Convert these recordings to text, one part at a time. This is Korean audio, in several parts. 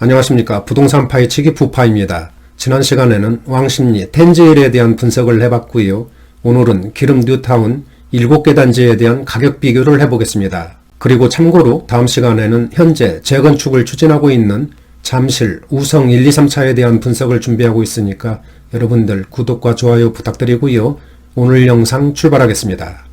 안녕하십니까. 부동산 파이치기 부파입니다. 지난 시간에는 왕십리 텐제일에 대한 분석을 해봤고요. 오늘은 기름 뉴타운 7개 단지에 대한 가격 비교를 해보겠습니다. 그리고 참고로 다음 시간에는 현재 재건축을 추진하고 있는 잠실 우성 1, 2, 3차에 대한 분석을 준비하고 있으니까 여러분들 구독과 좋아요 부탁드리고요. 오늘 영상 출발하겠습니다.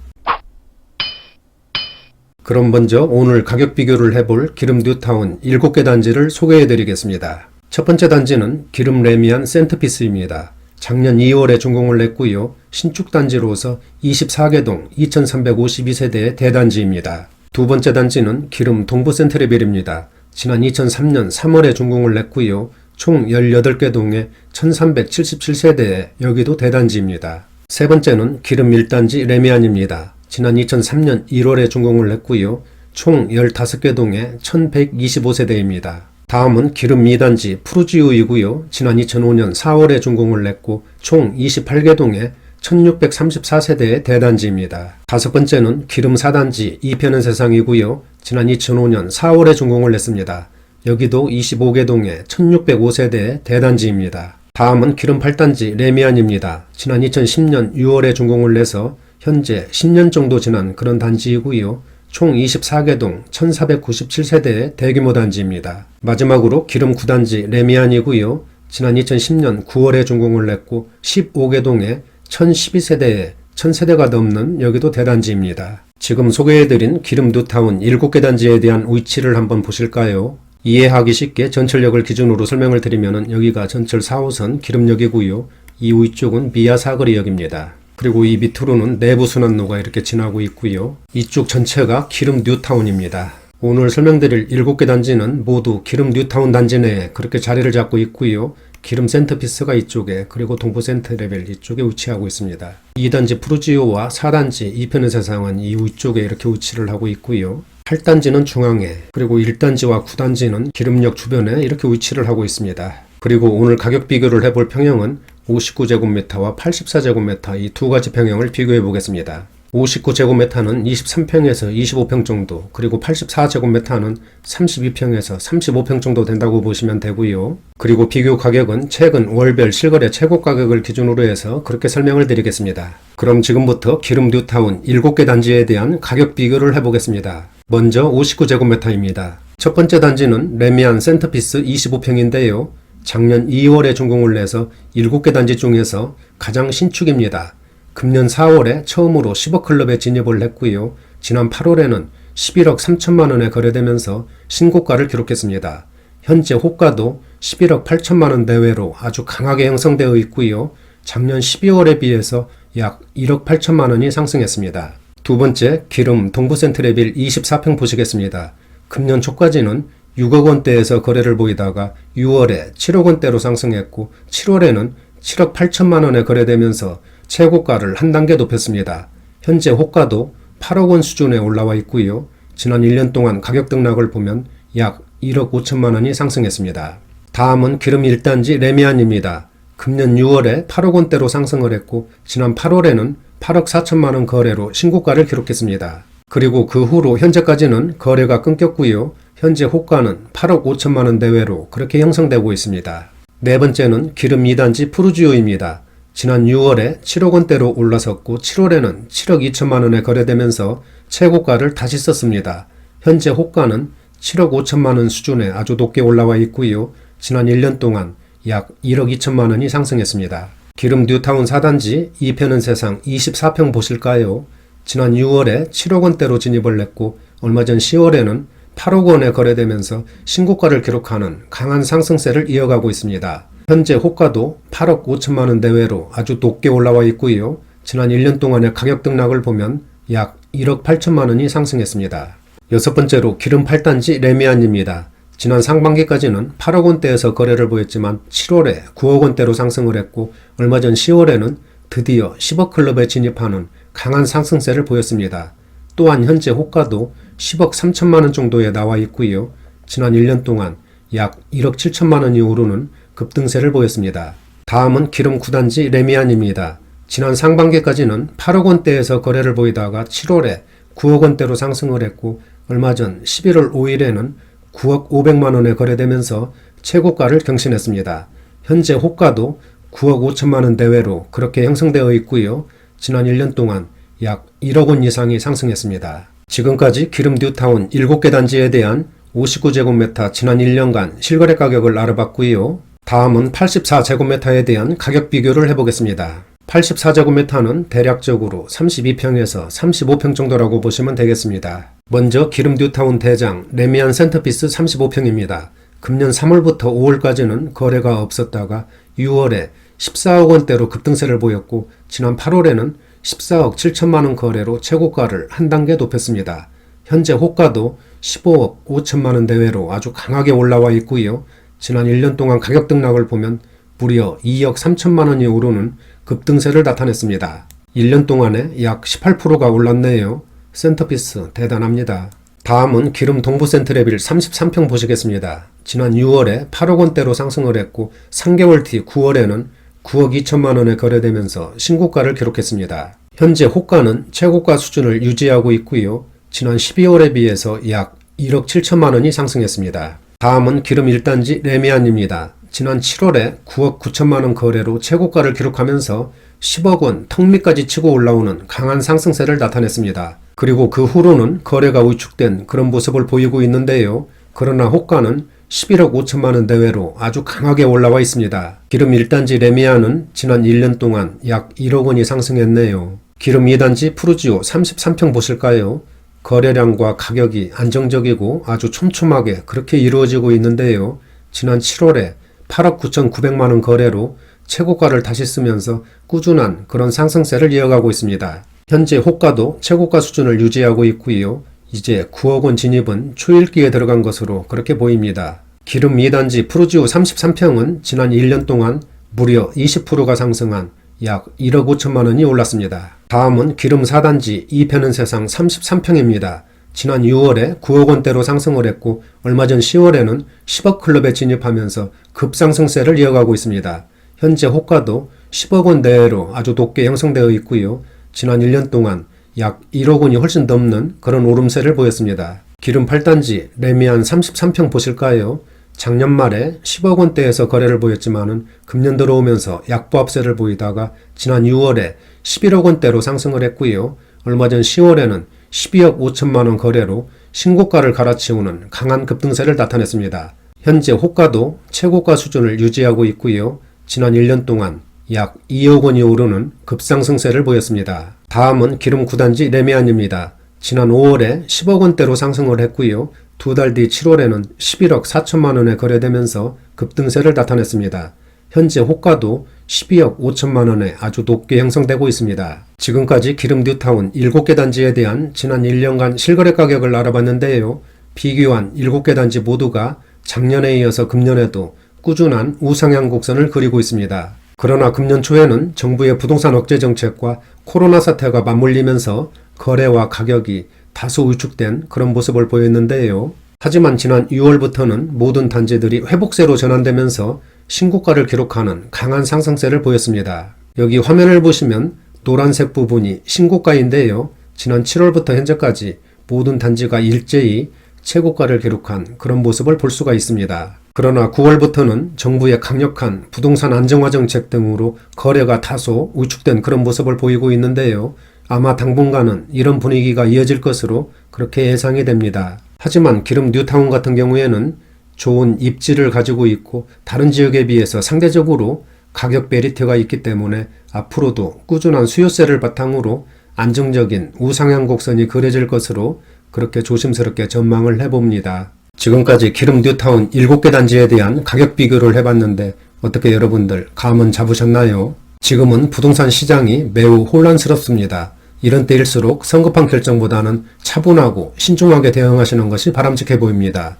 그럼 먼저 오늘 가격 비교를 해볼 기름 뉴타운 7개 단지를 소개해 드리겠습니다. 첫 번째 단지는 기름 레미안 센트피스입니다. 작년 2월에 준공을 냈고요. 신축 단지로서 24개동 2352세대의 대단지입니다. 두 번째 단지는 기름 동부 센트레빌입니다. 지난 2003년 3월에 준공을 냈고요. 총 18개 동에 1377세대의 여기도 대단지입니다. 세 번째는 기름 1단지 레미안입니다. 지난 2003년 1월에 준공을 했고요. 총 15개 동에 1125세대입니다. 다음은 기름 2단지 푸르지오이고요. 지난 2005년 4월에 준공을 냈고 총 28개 동에 1634세대의 대단지입니다. 다섯 번째는 기름 4단지 이편은 세상이고요. 지난 2005년 4월에 준공을 냈습니다. 여기도 25개 동에 1605세대의 대단지입니다. 다음은 기름 8단지 레미안입니다. 지난 2010년 6월에 준공을 내서 현재 10년 정도 지난 그런 단지이고요. 총 24개 동 1497세대의 대규모 단지입니다. 마지막으로 기름 9단지 레미안이고요. 지난 2010년 9월에 준공을 냈고 15개 동에 1012세대의 1000세대가 넘는 여기도 대단지입니다. 지금 소개해드린 기름 두타운 7개 단지에 대한 위치를 한번 보실까요? 이해하기 쉽게 전철역을 기준으로 설명을 드리면 여기가 전철 4호선 기름역이고요. 이 위쪽은 미아 사거리역입니다. 그리고 이 밑으로는 내부 순환로가 이렇게 지나고 있고요. 이쪽 전체가 기름 뉴타운입니다. 오늘 설명드릴 7개 단지는 모두 기름 뉴타운 단지 내에 그렇게 자리를 잡고 있고요. 기름 센터피스가 이쪽에 그리고 동부 센트레벨 이쪽에 위치하고 있습니다. 2단지 프루지오와 4단지 이편의 세상은 이 위쪽에 이렇게 위치를 하고 있고요. 8단지는 중앙에 그리고 1단지와 9단지는 기름역 주변에 이렇게 위치를 하고 있습니다. 그리고 오늘 가격 비교를 해볼 평형은 59제곱미터와 84제곱미터 이 두 가지 평형을 비교해 보겠습니다. 59제곱미터는 23평에서 25평 정도, 그리고 84제곱미터는 32평에서 35평 정도 된다고 보시면 되고요. 그리고 비교 가격은 최근 월별 실거래 최고 가격을 기준으로 해서 그렇게 설명을 드리겠습니다. 그럼 지금부터 기름 뉴타운 7개 단지에 대한 가격 비교를 해보겠습니다. 먼저 59제곱미터입니다. 첫 번째 단지는 레미안 센터피스 25평인데요. 작년 2월에 준공을 내서 7개 단지 중에서 가장 신축입니다. 금년 4월에 처음으로 10억 클럽에 진입을 했고요. 지난 8월에는 11억 3천만 원에 거래되면서 신고가를 기록했습니다. 현재 호가도 11억 8천만 원 내외로 아주 강하게 형성되어 있고요. 작년 12월에 비해서 약 1억 8천만 원이 상승했습니다. 두 번째, 기름 동부센트레빌 24평 보시겠습니다. 금년 초까지는 6억 원대에서 거래를 보이다가 6월에 7억 원대로 상승했고 7월에는 7억 8천만 원에 거래되면서 최고가를 한 단계 높였습니다. 현재 호가도 8억 원 수준에 올라와 있고요. 지난 1년 동안 가격 등락을 보면 약 1억 5천만 원이 상승했습니다. 다음은 기름 1단지 레미안입니다. 금년 6월에 8억 원대로 상승을 했고 지난 8월에는 8억 4천만 원 거래로 신고가를 기록했습니다. 그리고 그 후로 현재까지는 거래가 끊겼고요. 현재 호가는 8억 5천만 원 내외로 그렇게 형성되고 있습니다. 네 번째는 기름 2단지 푸르지오입니다. 지난 6월에 7억 원대로 올라섰고 7월에는 7억 2천만 원에 거래되면서 최고가를 다시 썼습니다. 현재 호가는 7억 5천만 원 수준에 아주 높게 올라와 있고요. 지난 1년 동안 약 1억 2천만 원이 상승했습니다. 기름 뉴타운 4단지 2편은 세상 24평 보실까요? 지난 6월에 7억 원대로 진입을 했고 얼마 전 10월에는 8억 원에 거래되면서 신고가를 기록하는 강한 상승세를 이어가고 있습니다. 현재 호가도 8억 5천만 원 내외로 아주 높게 올라와 있고요. 지난 1년 동안의 가격 등락을 보면 약 1억 8천만 원이 상승했습니다. 여섯 번째로 기름 8단지 레미안입니다. 지난 상반기까지는 8억 원대에서 거래를 보였지만 7월에 9억 원대로 상승을 했고 얼마 전 10월에는 드디어 10억 클럽에 진입하는 강한 상승세를 보였습니다. 또한 현재 호가도 10억 3천만 원 정도에 나와 있고요. 지난 1년 동안 약 1억 7천만 원이 오르는 급등세를 보였습니다. 다음은 기름 9단지 레미안입니다. 지난 상반기까지는 8억 원대에서 거래를 보이다가 7월에 9억 원대로 상승을 했고 얼마 전 11월 5일에는 9억 5백만 원에 거래되면서 최고가를 경신했습니다. 현재 호가도 9억 5천만 원 대외로 그렇게 형성되어 있고요. 지난 1년 동안 약 1억 원 이상이 상승했습니다. 지금까지 기름 뉴타운 7개 단지에 대한 59제곱미터 지난 1년간 실거래 가격을 알아봤고요. 다음은 84제곱미터에 대한 가격 비교를 해보겠습니다. 84제곱미터는 대략적으로 32평에서 35평 정도라고 보시면 되겠습니다. 먼저 기름 뉴타운 대장 레미안 센터피스 35평입니다. 금년 3월부터 5월까지는 거래가 없었다가 6월에 14억 원대로 급등세를 보였고 지난 8월에는 14억 7천만 원 거래로 최고가를 한 단계 높였습니다. 현재 호가도 15억 5천만 원 대외로 아주 강하게 올라와 있고요. 지난 1년 동안 가격 등락을 보면 무려 2억 3천만 원이 오르는 급등세를 나타냈습니다. 1년 동안에 약 18%가 올랐네요. 센터피스 대단합니다. 다음은 기름 동부 센트레빌 33평 보시겠습니다. 지난 6월에 8억 원대로 상승을 했고 3개월 뒤 9월에는 9억 2천만 원에 거래되면서 신고가를 기록했습니다. 현재 호가는 최고가 수준을 유지하고 있고요. 지난 12월에 비해서 약 1억 7천만 원이 상승했습니다. 다음은 기름 1단지 레미안입니다. 지난 7월에 9억 9천만 원 거래로 최고가를 기록하면서 10억 원 턱밑까지 치고 올라오는 강한 상승세를 나타냈습니다. 그리고 그 후로는 거래가 위축된 그런 모습을 보이고 있는데요. 그러나 호가는 11억 5천만 원 대외로 아주 강하게 올라와 있습니다. 기름 1단지 레미안은 지난 1년 동안 약 1억 원이 상승했네요. 기름 2단지 푸르지오 33평 보실까요? 거래량과 가격이 안정적이고 아주 촘촘하게 그렇게 이루어지고 있는데요. 지난 7월에 8억 9,900만 원 거래로 최고가를 다시 쓰면서 꾸준한 그런 상승세를 이어가고 있습니다. 현재 호가도 최고가 수준을 유지하고 있고요. 이제 9억 원 진입은 초읽기에 들어간 것으로 그렇게 보입니다. 기름 2단지 푸르지오 33평은 지난 1년 동안 무려 20%가 상승한 약 1억 5천만 원이 올랐습니다. 다음은 기름 4단지 2편은 세상 33평입니다. 지난 6월에 9억 원대로 상승을 했고 얼마 전 10월에는 10억 클럽에 진입하면서 급상승세를 이어가고 있습니다. 현재 호가도 10억 원 내외로 아주 높게 형성되어 있고요. 지난 1년 동안 약 1억 원이 훨씬 넘는 그런 오름세를 보였습니다. 기름 8단지 레미안 33평 보실까요? 작년 말에 10억 원대에서 거래를 보였지만은 금년 들어오면서 약보합세를 보이다가 지난 6월에 11억 원대로 상승을 했고요. 얼마 전 10월에는 12억 5천만 원 거래로 신고가를 갈아치우는 강한 급등세를 나타냈습니다. 현재 호가도 최고가 수준을 유지하고 있고요. 지난 1년 동안 약 2억 원이 오르는 급상승세를 보였습니다. 다음은 기름 9단지 레미안입니다. 지난 5월에 10억 원대로 상승을 했고요. 두 달 뒤 7월에는 11억 4천만 원에 거래되면서 급등세를 나타냈습니다. 현재 호가도 12억 5천만 원에 아주 높게 형성되고 있습니다. 지금까지 기름 뉴타운 7개 단지에 대한 지난 1년간 실거래 가격을 알아봤는데요. 비교한 7개 단지 모두가 작년에 이어서 금년에도 꾸준한 우상향 곡선을 그리고 있습니다. 그러나 금년 초에는 정부의 부동산 억제 정책과 코로나 사태가 맞물리면서 거래와 가격이 다소 위축된 그런 모습을 보였는데요. 하지만 지난 6월부터는 모든 단지들이 회복세로 전환되면서 신고가를 기록하는 강한 상승세를 보였습니다. 여기 화면을 보시면 노란색 부분이 신고가인데요. 지난 7월부터 현재까지 모든 단지가 일제히 최고가를 기록한 그런 모습을 볼 수가 있습니다. 그러나 9월부터는 정부의 강력한 부동산 안정화 정책 등으로 거래가 다소 위축된 그런 모습을 보이고 있는데요. 아마 당분간은 이런 분위기가 이어질 것으로 그렇게 예상이 됩니다. 하지만 기름 뉴타운 같은 경우에는 좋은 입지를 가지고 있고 다른 지역에 비해서 상대적으로 가격 메리트가 있기 때문에 앞으로도 꾸준한 수요세를 바탕으로 안정적인 우상향 곡선이 그려질 것으로 그렇게 조심스럽게 전망을 해봅니다. 지금까지 기름 뉴타운 7개 단지에 대한 가격 비교를 해봤는데 어떻게 여러분들 감은 잡으셨나요? 지금은 부동산 시장이 매우 혼란스럽습니다. 이런 때일수록 성급한 결정보다는 차분하고 신중하게 대응하시는 것이 바람직해 보입니다.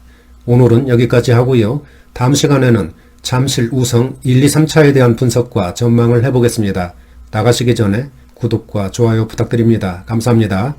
오늘은 여기까지 하고요. 다음 시간에는 잠실 우성 1, 2, 3차에 대한 분석과 전망을 해보겠습니다. 나가시기 전에 구독과 좋아요 부탁드립니다. 감사합니다.